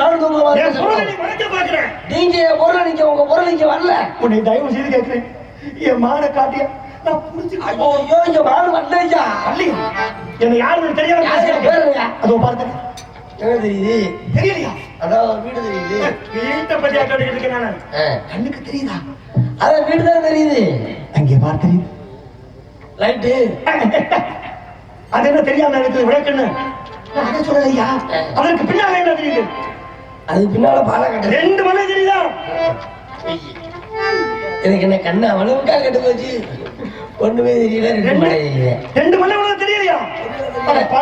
நானும் தூங்க நீங்க என் பொருளை நீங்க உங்க பொருள் நீங்க வரல. உன்னை தயவு செய்து கேட்கிறேன். என் மான காட்டிய நான் புரிஞ்சு ஐயோ ஐயோ இங்க மாடு வரலையா. என்ன யாருன்னு பேசுறேன். பேருங்க அதோ பாருங்க என்ன தெரியுது? தெரியலையா? அதான் வீடு தெரியுது. வீட்டை பத்தி கேட்டுக்கிட்டு இருக்கேன் நான். கண்ணுக்கு தெரியுதா? அதான் வீடு தான் தெரியுது? அங்கே பார் தெரியுது. லைட்டு அது என்ன தெரியாம இருக்குது விளக்குன்னு அதை சொல்லலையா? அதற்கு பின்னால என்ன தெரியுது? அது பின்னால பாலை கட்டுது ரெண்டு மணி தெரியுதா? எனக்கு என்ன கண்ணா வளவுக்கா கட்டு போச்சு? ஒண்ணுமே தெரியல ரெண்டு தெரியல. ரெண்டு மணி உனக்கு தெரியலையா?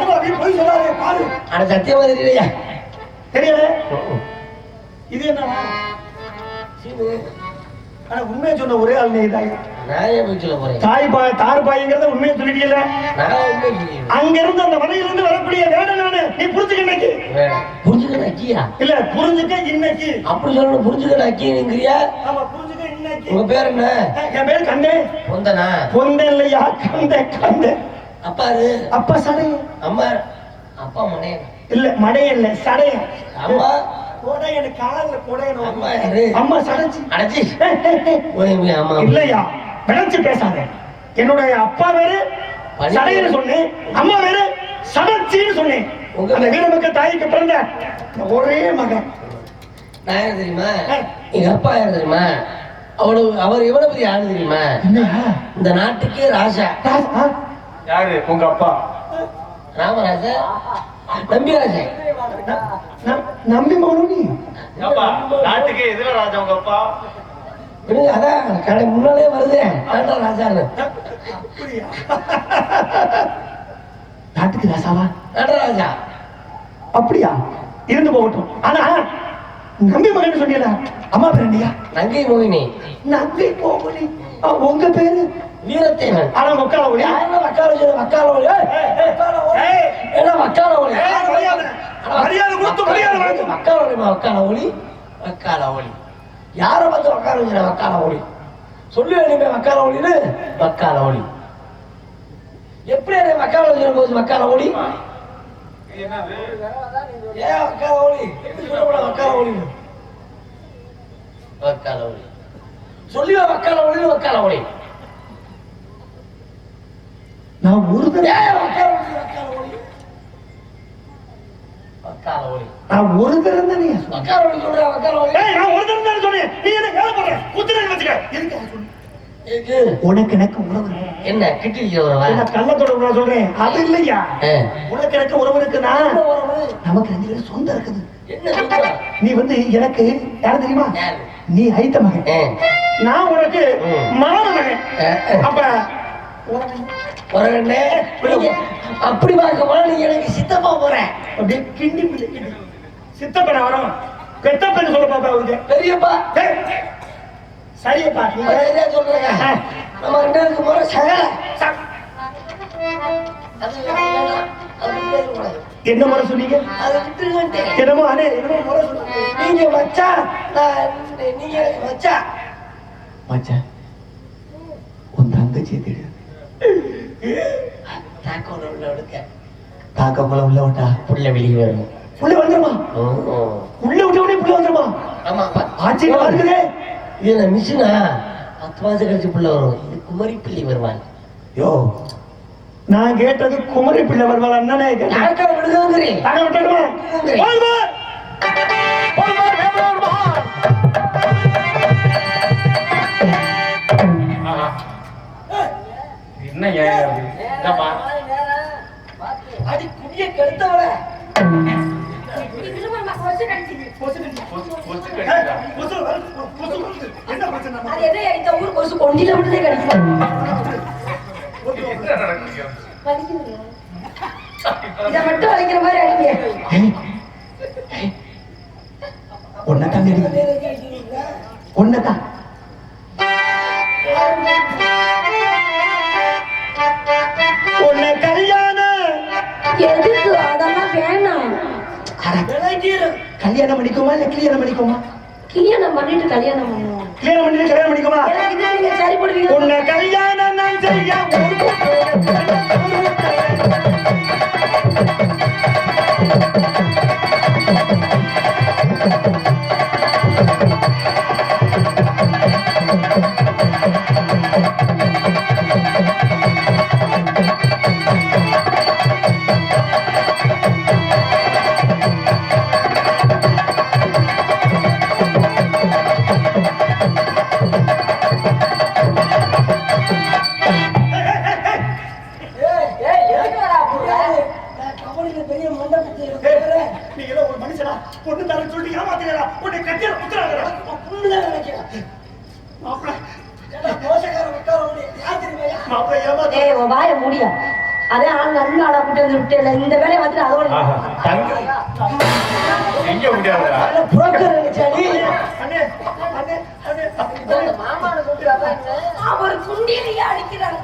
அப்படியே போய் சொல்லாதே பாரு. ஆனா சத்தியமா தெரியலையா? தெரியல? இது என்னடா? ஆனா உண்மையை சொன்ன ஒரே ஆள் நீ தாய் போய் தாய் தாறு பாய்ங்கிறத உண்மையை சொல்லிட்டீங்கல்ல. அங்க இருந்து அந்த மலையில இருந்து வரக்கூடிய வேட நானு நீ புரிஞ்சுக்க இன்னைக்கு. வேணாம். புரிஞ்சுக்கணும் அக்கியா இல்ல புரிஞ்சுக்க இன்னைக்கு. அப்படி சொல்லணும் புரிஞ்சுக்கணும் அக்கிங்கிறியா ஆமா புரிஞ்சுக்க இன்னைக்கு. உங்க பேர் என்ன? என் பேர் கண்ணே. பொந்தனா? பொந்த இல்லையா? கந்த கந்த அப்பா அது அப்பா சடைய அம்மா அப்பா மனே இல்ல மடைய இல்ல சடைய அம்மா? கொடையனு காதுல கொடையனு அம்மா யாரு? அம்மா சடைச்சு. அடைச்சி. அம்மா. இல்லையா? விளைச்சு பேசாத. என்னுடைய அப்பா வேறு சடையன்னு சொன்னேன். அம்மா வேறு சடச்சின்னு சொன்னேன். அந்த வீரமிக்க தாய்க்கு பிறந்த ஒரே மகன். நான் யார் தெரியுமா? எங்க அப்பா யார் தெரியுமா? அவ்வளவு அவர் எவ்வளவு பெரிய ஆளு தெரியுமா? இந்த நாட்டுக்கே ராஜா. ராஜா? யாரு? உங்க அப்பா. ராமராஜா. நம்பிராஜா நம்பி மகனும் நீ. அப்பா நாட்டுக்கே எதிர ராஜா உங்க அப்பா. அதான் கடை முன்னாலே வருதே. ஆண்டா ராஜான்னு அப்படியா? நாட்டுக்கு ராசாவா நடராஜா அப்படியா? இருந்து போகட்டும். ஆனா நம்பி மகன் சொன்னீல அம்மா பேர் நங்கை மோகினி. நம்பி போகலி உங்க பேரு? வீரத்தேவன். ஆனா மொக்கால ஒளி சொல்லு வக்கால ஒளி ஏய், வக்கால ஒளி. என்ன வக்கால ஒளி மரியாதை. கொடுத்து மரியாதை வாங்கு. வக்கால ஒளிமா வக்கால ஒளி வக்கால ஒளி யார பார்த்து வக்கால ஒளி வக்கால ஒளி சொல்லு வேணுமே வக்கால ஒளின்னு வக்கால ஒளி எப்படி என்ன வக்கால ஒளி வக்கால ஒளி ஏன் வக்கால ஒளி எப்படி சொல்லக்கூடாது வக்கால ஒளி வக்கால ஒளி சொல்லி வக்கால ஒளி வக்கால ஒளி. நான் ஒரு நான் ஒரு தானே சொன்னேன். வக்கால ஒளி சொல்ற வக்கால ஒளி. ஏய், நான் ஒரு தானே சொன்னேன். நீ என்ன வேலை பண்ற குத்துறேன்னு வச்சுக்க. எதுக்கு? உனக்கு எனக்கு உறவு. என்ன கிட்டி வைக்கிறவரவா? நான் கள்ளத்தோட நான் சொல்றேன் அது இல்லையா. உனக்கு எனக்கு உறவு இருக்குன்னா? நமக்கு ரெண்டு பேரும் சொந்தம் இருக்குது? நீ வந்து எனக்கு யார் தெரியுமா? நீ ஐத்த மகன் ஆ. நான் உனக்கு. மாம மகன். அப்ப அப்படி பார்க்க போனா நீங்க எனக்கு சித்தப்பா போற அப்படியே கிண்டி கிண்டி சித்தப்பன வரும் பெத்தப்பன் சொல்ல பாப்பா அவங்க பெரியப்பா சரியப்பா நீ சரியா சொல்றேங்க. நம்ம ரெண்டு பேருக்கு சகல. என்ன முறை சொன்னீங்க? அதை விட்டுருங்கன்ட்டேன். என்னமோ அண்ணே என்னமோ முறை சொன்னீங்க. நீங்க வச்சா நான் நீங்க வச்சா. உன் தங்கச்சியை தேடு. தாக்கோல உள்ள எடுக்க காக்க போல உள்ள விட்டா புள்ள வெளியே வரும். உள்ள வந்துருமா. உள்ள விட்ட உடனே புள்ள வந்துருமா? ஆமா. ஆச்சரியமா இருக்குதே. இது என்ன மிஷினா? பத்து மாசம் கழிச்சு புள்ள வரும். இது குமரி பிள்ளை வருவான் யோ நான் கேட்டது குமரி பிள்ளை வருவாள் அண்ணனே கேட்டேன். விடுதோங்கிறேன் என்ன ஏன் அடி குடிய கெடுத்தவள. இந்த ஊர் கொசு கொண்டில விட்டுதே கிடைக்கும் என்ன மட்டும் வலிக்கிற மாதிரி அடிங்க ஒன்னதான் ஒன்னதான் உன்னை கல்யாணம். எதுக்கு? அதெல்லாம் வேணாம். கல்யாணம் பண்ணிக்குமா இல்ல கல்யாணம் பண்ணிக்குமா? கல்யாணம் பண்ணிட்டு கல்யாணம் பண்ணுவோம். கல்யாணம் பண்ணிட்டு கல்யாணம் பண்ணிக்குமா? சரி பண்ணுவீங்க உன்னை கல்யாணம் நான் செய்ய எங்க முடியாதுடா? புரோக்கர் நினைச்சாடி அண்ணே அண்ணே அண்ணே அவர் குண்டியிலேயே அடிக்கிறார்.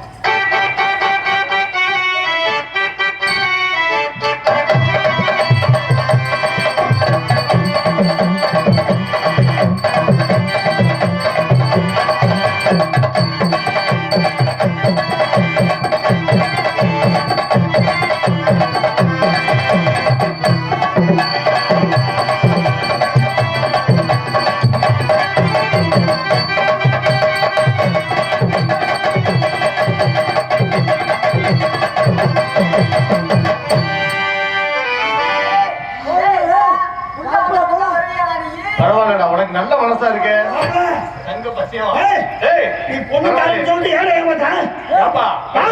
நீ பொண்ணு தரேன்னு சொல்லிட்டு ஏன் ஏமாத்தான்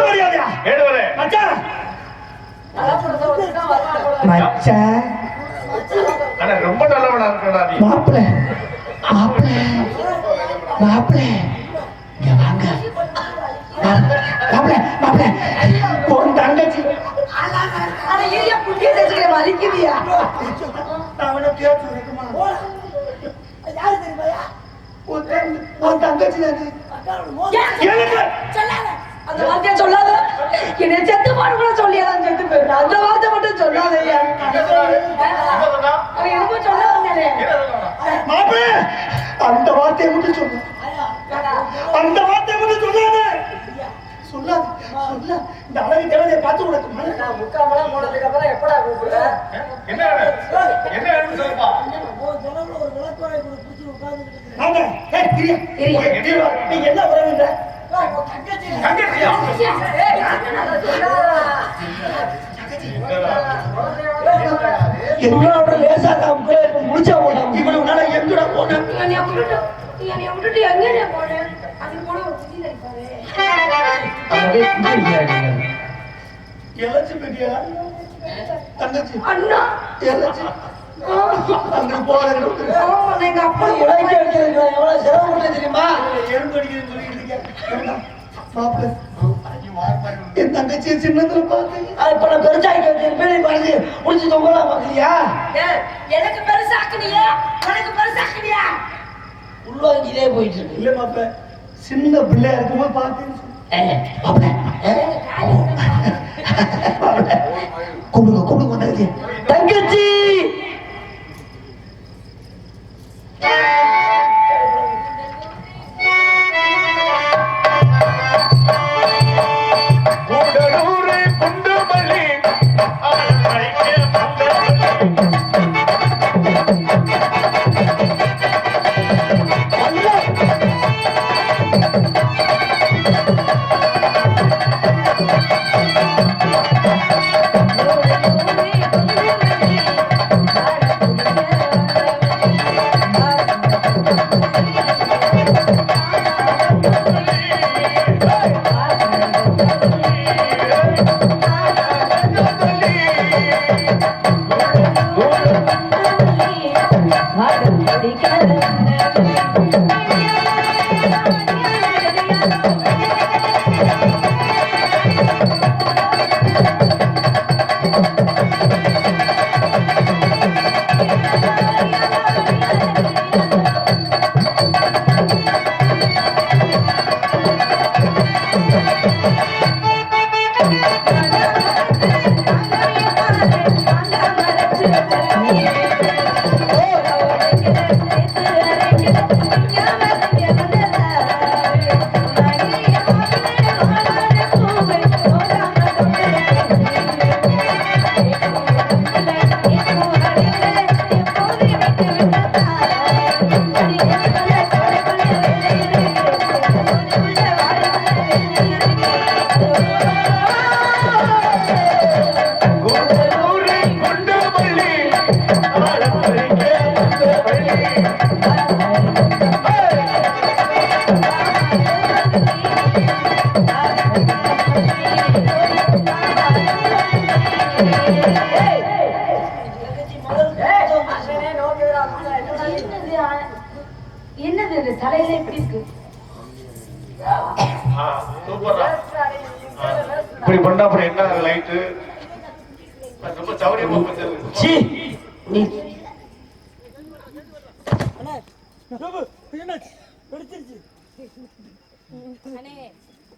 மரியாதையா. மச்சான் மச்சான் ஆனா ரொம்ப நல்லவனா இருக்கடா நீ. மாப்பிள்ள மாப்பிள்ள மாப்பிள்ள இங்க வாங்க. மாப்பிள்ள மாப்பிள்ள உன் தங்கச்சி. ஆனா ஏரியா குண்டியை தெரிஞ்சுக்கிற வலிக்குதியா அவனை பேச்சு வைக்குமா. யார் தெரியுமா? உன் தங்க- உன் தங்கச்சி அந்த வார்த்தையை சொல்லாத. என்னை செத்து பாடு கூட சொல்லியாதான் செத்து போயிடுறேன் அந்த வார்த்தை மட்டும் சொல்லாதய்யா அவன் என்னமோ சொல்லாதே மாப்பிள்ள அந்த வார்த்தையை மட்டும் சொல்லு. அந்த வார்த்தையை மட்டும் சொல்லாத. சொல்லாத சொல்ல இந்த அழகு தேவதையை பார்த்து உனக்கு மன முக்காமலாம் போனதுக்கு அப்புறம் எப்படா கூப்பிடுற? என்ன என்ன சொல்லுப்பா. ஒரு விளக்குவாய் பிடிச்சி உட்கார்ந்துட்டு வாங்க ஏய். கிரியா நீங்க என்ன வரவீங்க தங்கச்சியா? எங்களோட லேசா இப்ப முடிச்சா போட்டாங்க இவ்வளவு நாளா எங்கடா போன? நீ விட்டுட்டு நீ விட்டுட்டு நீ கூட ஒரு புத்தி பெட்டியா? தங்கச்சி. அண்ணா. இழைச்சு அங்க போறேன். ஆமா, எங்க அப்பா உழைக்க வைக்கிறதுக்கு நான் எவ்வளவு தெரியுமா எறும்பு அடிக்கிறேன்னு சொல்லிட்டு இருக்கேன் மாப்பிள்ள என் தங்கச்சியை சின்னத்துல பார்த்தேன். அது இப்ப நான் பெருசாக்கி வச்சிருப்பேன் முடிச்சு பாக்குறியா எனக்கு பெருசாக்குனியா உனக்கு பெருசாக்குனியா உள்வாங்கி இதே போயிட்டு இருக்கு இல்ல மாப்பிள்ள சின்ன பிள்ளையா இருக்கும்போது பார்த்தேன் கூப்பிடுங்க உன் தங்கச்சி. தங்கச்சி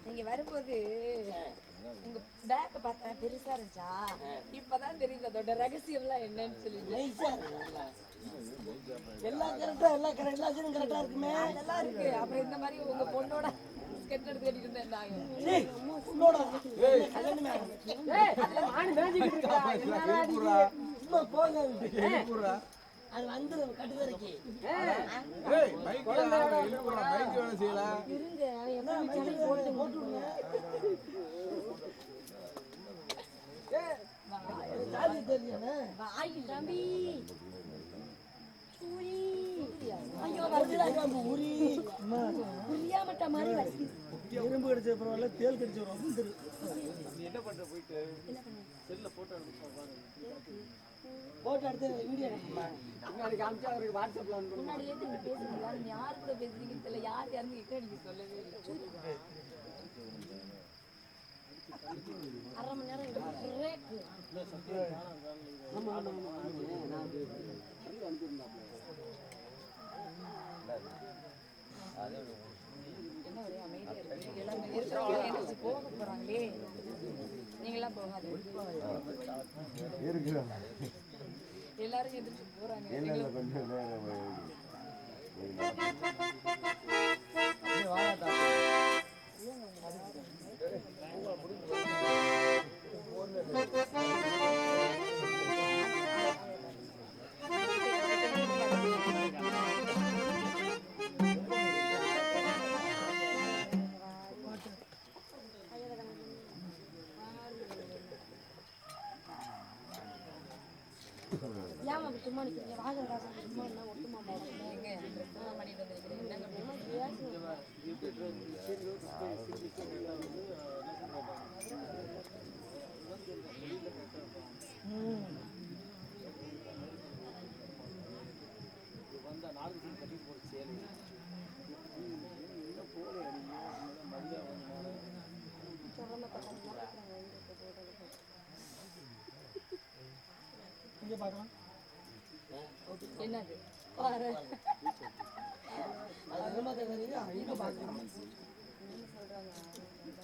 நீங்க வரும்போது உங்க பேக்க பார்த்தா பெருசா இருந்துச்சா இப்பதான் தெரியுது அதோட ரகசியம்லாம் என்னன்னு சொல்லிட்டு எல்லாம் கரெக்டா எல்லாம் கரெக்ட் எல்லாத்தையும் கரெக்டா இருக்குமே நல்லா இருக்கு அப்புறம் இந்த மாதிரி உங்க பொண்ணோட ஸ்கெட்ச் எடுத்து கட்டிட்டு இருந்தேன் நாங்க சீ, உன்னோட ஏய், கல்யாணமே ஆகல. உரி மாதிரி எறும்பு கடிச்ச பரவாயில்ல தேல் கடிச்ச போட்டோ எடுத்து வீடியோ முன்னாடியே நீங்க பேசுறீங்களா நீங்க யாரு கூட பேசுறீங்கன்னு தெரியல யார் யாருன்னு கேட்க நீங்க சொல்லவே இல்லை அரை மணி நேரம் எனக்கு break. என்ன ஒரே அமைதியா இருக்கு? எல்லாரும் இருக்கிறவங்க எந்திரிச்சு போக போறாங்களே நீங்களாம் போகாது எல்லாரும் போறாங்க சும்மா நிக்கிறீங்க வாங்க ராசா சும்மா என்ன ஒட்டுமா எங்க ஆ, பண்ணிட்டு வந்துருக்கீங்க என்னங்க இங்க பார்க்கலாம் என்னது? பாரு. அது இங்க பார்க்கலாம் ஏதோ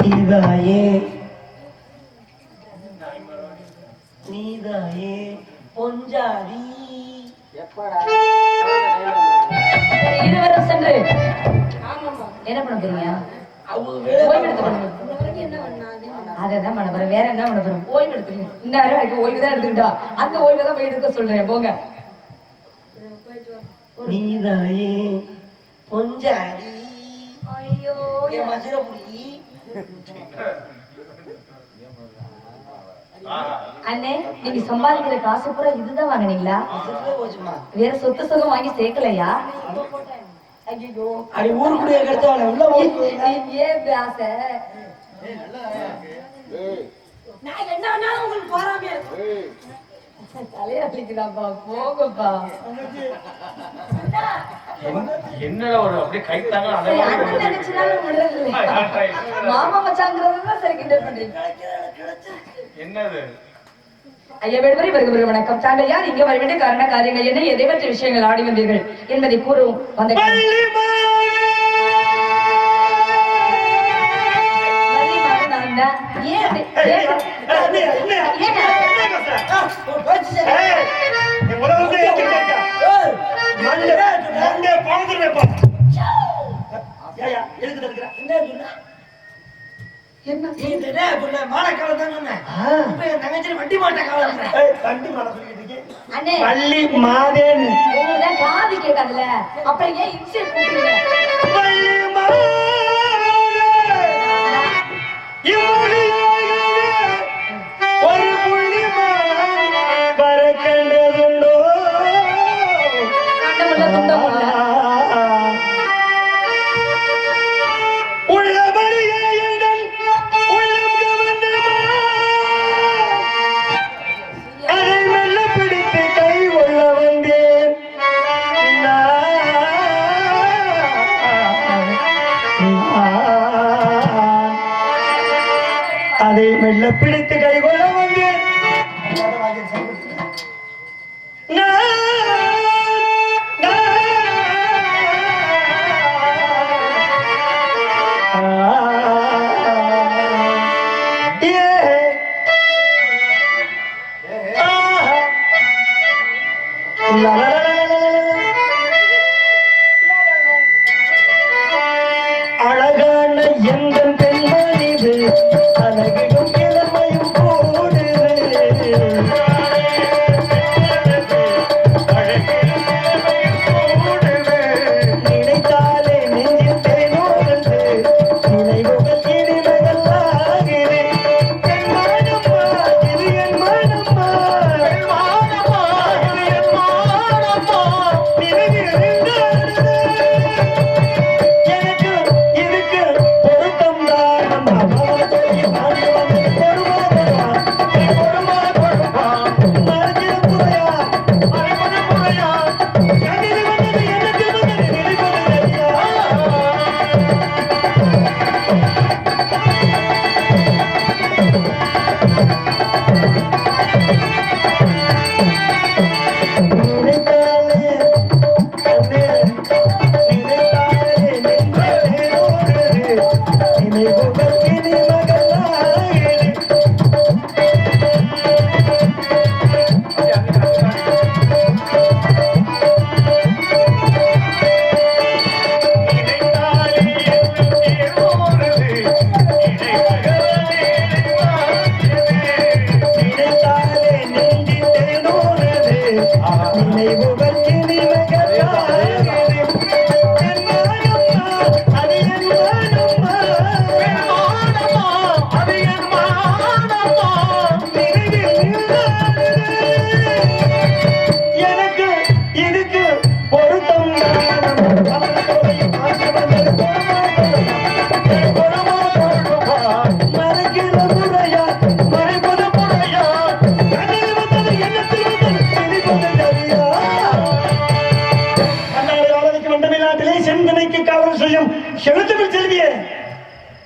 நீதாயே ஓய்வு தான் எடுத்துக்கிட்டா அந்த ஓய்வு தான் போய் எடுக்க சொல்றேன் போங்க நீதாயே பொஞ்சாதி ஐயோ என் மதுரை புடி அண்ணே நீங்க சம்பாதிக்கிற காசு பூரா இதுதான் வாங்குனீங்களா வேற சொத்து சுகம் வாங்கி சேர்க்கலையா ஐயோ அடி ஊருக்குள்ளே கிடைச்சவன உள்ள போய் ஏன் ஆசை நான் என்ன வேணாலும் உங்களுக்கு போறாமே. தலையா அடிக்கிறாப்பா போங்கப்பா. என்னடா ஒரு அப்படியே கை தாங்க சரி, அண்ணன் தங்கச்சினாலும் விடுறது இல்லையா? மாமா மச்சாங்கிறது தான் சரி கிண்டல் பண்றீங்க என்னது? ஐயா விடுமுறை வருகிற வணக்கம். தாங்கள் யார் இங்க வர வேண்டிய காரண காரியங்கள்? என்ன எதை பற்றிய விஷயங்கள் ஆடி வந்தீர்கள் என்பதை கூறும் வந்த. ஏன் பள்ளி மாதேன்னு உங்களுக்கு தான் காது கேட்காதுல்ல? அப்புறம் ஏன் கூப்பிடுறீங்க பள்ளி மாதே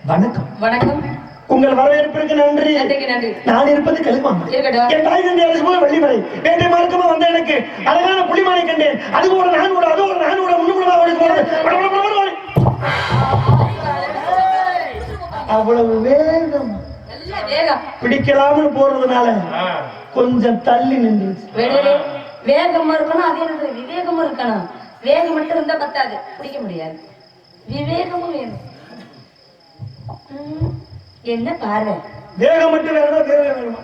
வணக்கம். வணக்கம். உங்கள் வரவேற்பிற்கு நன்றி. நன்றி. நான் இருப்பது இருக்கட்டும். என் தாய் தந்தை அரசு போல வெள்ளிமலை வேட்டை மார்க்கமா வந்த எனக்கு அழகான புலிமானை கண்டேன். அது ஒரு நான் கூட அது ஒரு நான் கூட முன்னுக்குள்ள ஓடி. அவ்வளவு வேகம். நல்ல வேகம். பிடிக்கலாம்னு போறதுனால கொஞ்சம் தள்ளி நின்றுச்சு. வேடரே வேகமா இருக்கணும் அதே நேரத்துல விவேகமும் இருக்கணும். வேகம் மட்டும் இருந்தா பத்தாது. பிடிக்க முடியாது. விவேகமும் வேணும். என்ன பாரு வேகம் மட்டும் வேணுமா வேகம் வேணுமா?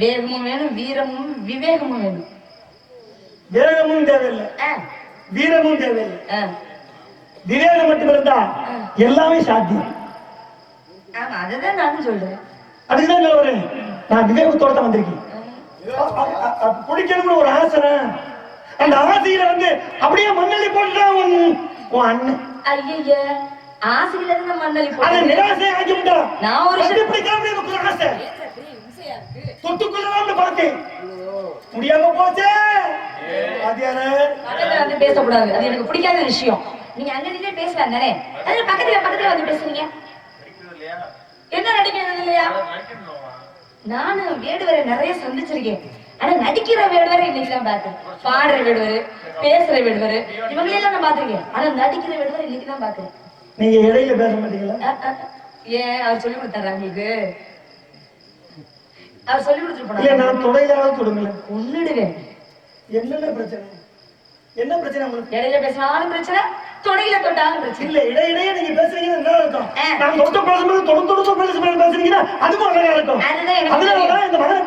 வேகமும் வேணும் வீரமும் விவேகமும் வேணும். வேகமும் தேவையில்லை. வீரமும் தேவையில்லை. விவேகம் மட்டும் இருந்தா எல்லாமே சாத்தியம். ஆமா அதுதான் நானும் சொல்றேன். அதுக்குதான் சொல்ல வரேன் நான் விவேகத்தோட தான் வந்திருக்கேன். குடிக்கணும்னு ஒரு ஆசை. அந்த ஆசையில வந்து அப்படியே மண்ணள்ளி போட்டுட்டான் உன் உன் அண்ணன். ஐய ஆக்கி விட்டான் நான் ஒரு விஷயம் பிடிக்காம ஆசை? பார்த்தேன் முடியாம போச்சே. அது யாரு? பக்கத்துல வந்து பேசக்கூடாது. அது எனக்கு பிடிக்காத விஷயம். நீங்க அங்க நின்று பேசலாம் தானே அது பக்கத்துல பக்கத்துல வந்து பேசுறீங்க. என்ன நடிக்கிறது இல்லையா நானும் வேடுவரை நிறைய சந்திச்சிருக்கேன். ஆனா நடிக்கிற வேடுவரை இன்னைக்கு தான் பார்த்தேன். பாடுற வேடுவர் பேசுற வேடுவர் இவங்களெல்லாம் நான் பார்த்திருக்கேன். ஆனா நடிக்கிற வேடுவரை இன்னைக்கு தான் பார்க்கிறேன் நீங்க இடையில பேச மாட்டீங்களா? ஏன்? அவர் சொல்லி கொடுத்தாரா உங்களுக்கு? அவர் சொல்லி கொடுத்துட்டு இல்ல போனாரா நான் தொடையிலாவது தொடுங்களேன் கொன்னுடுவேன் என்னென்ன பிரச்சனை? என்ன பிரச்சனை உங்களுக்கு? இடையில பேசினாலும் பிரச்சனை தொடையில தொட்டாலும் பிரச்சனை. இல்ல இடையிடையே நீங்க பேசுறீங்கன்னா என்ன அர்த்தம். நான் தொட்டு பேசும்போது தொடு தொடு பேசும்போது பேசுறீங்கன்னா அதுவும் அழகா இருக்கும். அதுதான் இந்த மகனை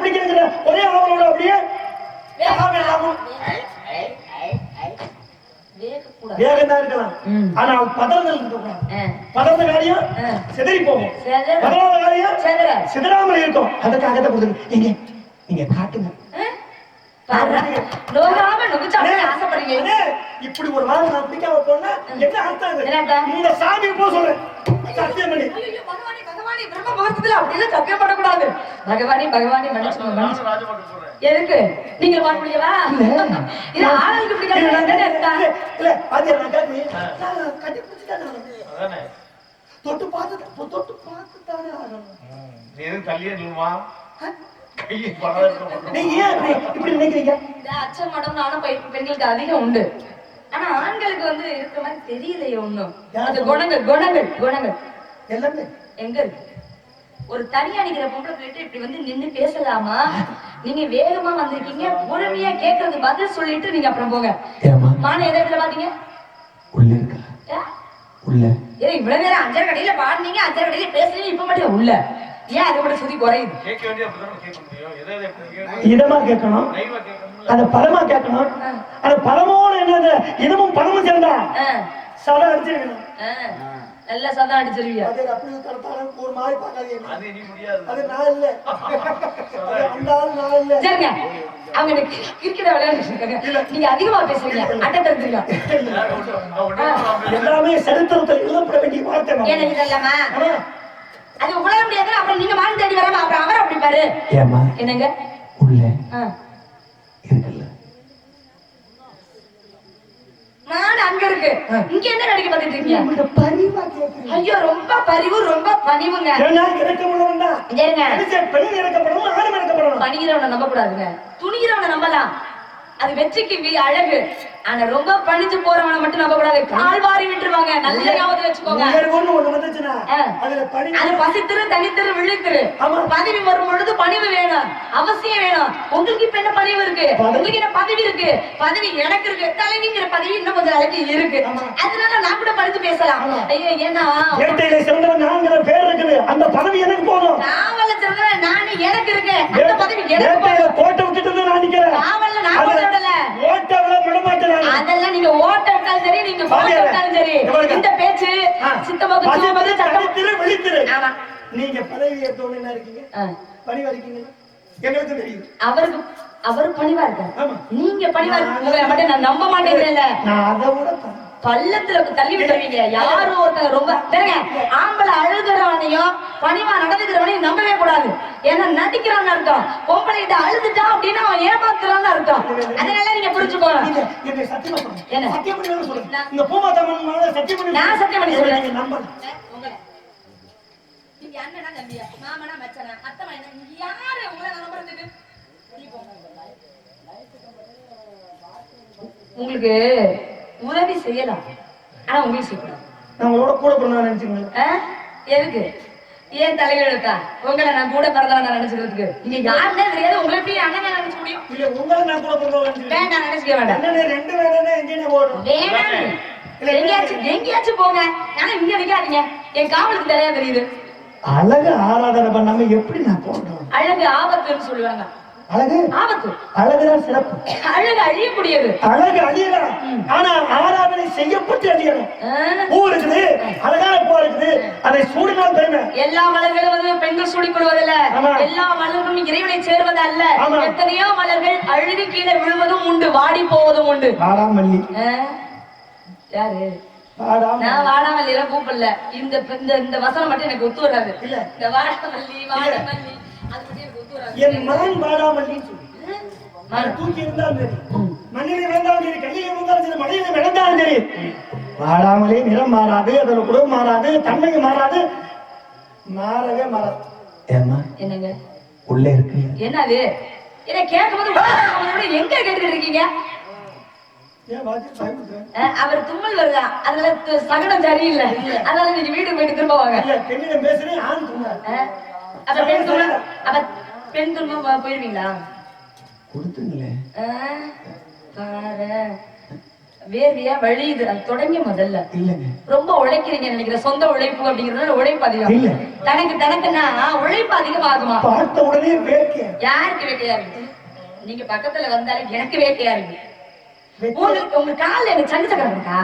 ஒரே அப்படியே வேகம் தான் இருக்கலாம். ஆனா பதறதல் இருக்கக்கூடாது அஹ், பதறந்த காரியம். சிதறி போகும். பதறாத காரியம் சிதற. சிதறாமல் இருக்கும் அதுக்காக தான் கொடுத்துருக்கு நீங்க நீங்க காட்டுங்க. நோகாம ஆசைப்படுறீங்க அண்ணே, இப்படி ஒரு வாரம் நான் பிடிக்காம போனா என்ன அர்த்தம் இது? என்ன அர்த்தம்? இந்த சாமி போ சொல்றேன் சத்தியம் பண்ணி ஐயோ, பகவானே, பகவானே, பிரம்ம முகூர்த்தத்துல அப்படியெல்லாம் சத்தியம் பண்ணக்கூடாது. பகவானே, பகவானே, மன்னிச்சுக்கோங்க, எதுக்கு? நீங்க பாட முடியவா? இது ஆளுக்கு பிடிக்காத? இல்ல, அது கட்டி ஆகணும். தொட்டு பார்த்து தொட்டு பார்த்துட்டானே ஆகணும். ம். நீ எதுவும் தள்ளியே நில்லுமா நீங்க ஏன் இப்படி நினைக்கிறீங்க? அச்சம் மடம் நானும் பெண்களுக்கு அதிகம் உண்டு. ஆனா ஆண்களுக்கு வந்து இருக்கிற மாதிரி தெரியலையே ஒண்ணும். அந்த குணங்கள் குணங்கள் குணங்கள். எல்லாமே எங்க இருக்கு ஒரு தனியா நிக்கிற பொம்பளை பிள்ளைகிட்ட இப்படி வந்து நின்னு பேசலாமா? நீங்க வேகமா வந்திருக்கீங்க. பொறுமையா கேக்குறது பதில் சொல்லிட்டு நீங்க அப்புறம் போங்க. ஏமா மான எதை இடத்துல பாத்தீங்க உள்ள இருக்கா? ஏ? உள்ள. ஏய் இவ்வளவு நேரம் அஞ்சரை கடையில பாடுனீங்க அஞ்சரை கடையில பேசுனீங்க இப்ப மட்டும் உள்ள. ஏன் அது சுத்தி குறையுது? இதமா கேட்கணும். அத பலமா கேட்கணும். அந்த பலமோட என்னது? இதுவும் பலமும் சேர்ந்தா? சதம் அடிச்சிருக்கணும். நல்லா சதம் அடிச்சிருவியா அது அப்படி தரத்தாலும் ஒரு மாதிரி பார்க்காதீங்க. அது இனி முடியாது. அது நான் இல்ல. அது அந்த ஆள் நான் இல்ல. சரிங்க. அவங்க எனக்கு கிரிக்கெட் இருக்காங்க. நீங்க அதிகமா பேசுறீங்க. அட்டை எல்லாமே சரித்திரத்தில் எழுதப்பட வேண்டிய வார்த்தை. எனக்கு ஆமா. அது உணர முடியாது அப்புறம் நீங்க மான் தேடி வராம அப்புறம் அவர் அப்படி பாரு. ஏமா என்னங்க? உள்ள. இருக்குல்ல. மான் அங்க இருக்கு. இங்க என்ன நடிக்க பார்த்துட்டு இருக்கீங்க? பரிவா கேட்கிறேன். ஐயோ ரொம்ப பரிவு ரொம்ப பணிவுங்க. ஏன்னா இறக்கமுள்ளவன் தான். சரிங்க பெண் இறக்கப்படணும் ஆணும் இறக்கப்படணும். பணிகிறவனை நம்ப கூடாதுங்க துணிகிறவனை நம்பலாம். அது வெற்றிக்கு அழகு. ஆனா ரொம்ப பணிஞ்சு போறவனை மட்டும் நம்ப கூடாது கால் வாரி விட்டுருவாங்க. நல்ல ஞாபகத்துல வச்சுக்கோங்க. அது பசித்திரு தனித்திரு விழித்திரு. பதவி வரும் பொழுது பணிவு வேணும். அவசியம் வேணும். உங்களுக்கு இப்ப என்ன பணிவு இருக்கு. உங்களுக்கு என்ன பதவி இருக்கு? பதவி எனக்கு இருக்கு. தலைவிங்கிற பதவி இன்னும் கொஞ்சம் அழகு இருக்கு. அதனால நான் கூட படிச்சு பேசலாம். ஐயோ ஏன்னா பேர் இருக்குது. அந்த பதவி எனக்கு போதும். நாவல்ல சிறந்தவன் நானு எனக்கு இருக்கு. அந்த பதவி எனக்கு வேட்டையில அதெல்லாம் நீங்க ஓட்ட விட்டாலும் சரி நீங்க போட்ட பாருங்க. விட்டாலும் சரி. இங்க பாருங்க. இந்த பேச்சு விழித்திரு. ஆமா. நீங்க பதவி ஏற்றவங்க என்ன இருக்கீங்க? ஆ. பணி வரைக்கீங்க எங்களுக்கு தெரியுது அவருக்கு அவரு பணிவா இருக்காரு. நீங்க பணிவா உங்களை மட்டும் நான் நம்ப மாட்டேங்கிறேன்ல. நான் அதை விட ப- பள்ளத்துல தள்ளி விட்டுருவீங்க. யாரும் ஒருத்தங்க ரொம்ப ஆம்பளை அழுகிறவனையும் பணிவா நடந்துக்கிறவனையும் நம்பவே கூடாது. ஏன்னா நடிக்கிறான்னு அர்த்தம். பொம்பளை கிட்ட அழுதுட்டா அப்படின்னா அவன் ஏமாத்துறான்னு அர்த்தம். அதனால நீங்க புரிஞ்சுக்கோங்க. என்னை? சத்தியமா பண்ணி நான் சத்தியம் பண்ணி சொல்றேன். நீங்க நம்பணும். நீங்க அண்ணனா தம்பியா மாமனா மச்சனா? அத்தை மகனா நீங்க யாரு? உங்களை நம்புறதுக்கு? உங்களுக்கு உதவி செய்யலாம். ஆனா உங்களுக்கு செய்யக்கூடாது நான் உங்களோட கூட பிறந்தவன் நினைச்சுக்கோங்க. எதுக்கு? ஏன் தலையெழுத்தா உங்களை நான் கூட பிறந்தவன் நான் நினைச்சுக்கிறதுக்கு? நீங்க யாருன்னே தெரியாது. உங்களை எப்படி அண்ணன் நினைச்சு முடியும்? இல்ல, உங்களை நான் கூட பிறந்தவன். வேண்டாம் நினைச்சுக்க வேண்டாம். ரெண்டு வேணும்னா எங்கேண்ணே ஓடும்? வேணாம். எங்கேயாச்சும் எங்கேயாச்சும் போங்க. ஆனா இங்க நிக்காதீங்க. என் காவலுக்கு தெரியா தெரியுது. அழகு ஆராதனை பண்ணாம எப்படி நான் போட்டோம் அழகு ஆபத்துன்னு சொல்லுவாங்க. அழகு. ஆபத்து. அழகுதான் சிறப்பு. அழகு அழியக்கூடியது. அழகு அழியலாம் ஆனா ஆராதனை செய்யப்பட்டு அழியணும்? பூ இருக்குது அழகான பூ இருக்குது அதை சூடினால் பெருமை எல்லா மலர்களும் வந்து பெண்கள் சூடிக் கொள்வதில்ல ஆமா. எல்லா மலர்களும் இறைவனை சேர்வது அல்ல. எத்தனையோ மலர்கள் அழுகி கீழே விழுவதும் உண்டு வாடி போவதும் உண்டு. வாடாமல்லி? யாரு? நான் வாடாமல்லியில கூப்பிடல. இந்த இந்த இந்த வசனம் மட்டும் எனக்கு ஒத்து வராது. இல்ல. இந்த வாடாமல்லி வாடாமல்லி. என் மகன் மரம். நான் தூக்கி இருந்தாலும் சரி. மண்ணிலே விழுந்தாலும் சரி கையில விழுந்தாலும் சரி மழையில விழுந்தாலும் சரி. வாடாமலே நிறம் மாறாது அதோட குணம் மாறாது தன்மை மாறாது. மாறவே மாறாது. ஏமா என்னங்க? உள்ள இருக்கு. என்னது? என்ன கேட்கும்போது உள்ள இருக்கும்போது கூட எங்க கேட்டுக்கிட்டு இருக்கீங்க? அவர் தும்மல் வருதா? அதனால சகனம் சரியில்லை. அதனால நீங்க வீட்டுக்கு போயிட்டு திரும்ப வாங்க. இல்ல பெண்ணிடம் பேசுறேன் ஆண் தும்மா அஹ், அப்ப பெண் தும்மல் அப்ப பெண் துன்பம் போயிருவீங்களா? கொடுத்துங்களேன் அஹ், பாரு. வேர்வையா வழியுது. அது தொடங்கி முதல்ல. ரொம்ப உழைக்கிறீங்க நினைக்கிறேன் சொந்த உழைப்பு அப்படிங்கறதுனால உழைப்பு அதிகம். இல்ல. தனக்கு தனக்குன்னா உழைப்பு அதிகமாகுமா? பார்த்த உடனே வேர்க்க. யாருக்கு வேட்டையா இருக்கு? நீங்க பக்கத்துல வந்தாலே எனக்கு வேட்டையா இருக்கு. உங்களுக்கு உங்க கால்ல எனக்கு சங்கு சக்கரம் இருக்கா?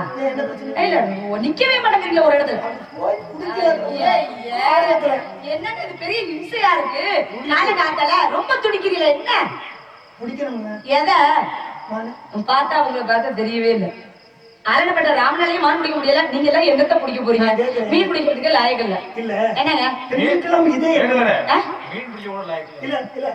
இல்ல நிக்கவே மாட்டேங்கிறீங்க ஒரு இடத்துல. என்னங்க இது பெரிய இம்சையா இருக்கு? நாளை காத்தல ரொம்ப துடிக்கிறீங்களா என்ன? எதை. பார்த்தா உங்களை பார்த்தா தெரியவே இல்லை. ராமனாலையும் மான் பிடிக்க முடியல. நீங்க எல்லாம் என்னத்த பிடிக்க போறீங்க? மீன் பிடிக்கிறதுக்கு லாயகம் இல்ல. இல்ல என்னங்க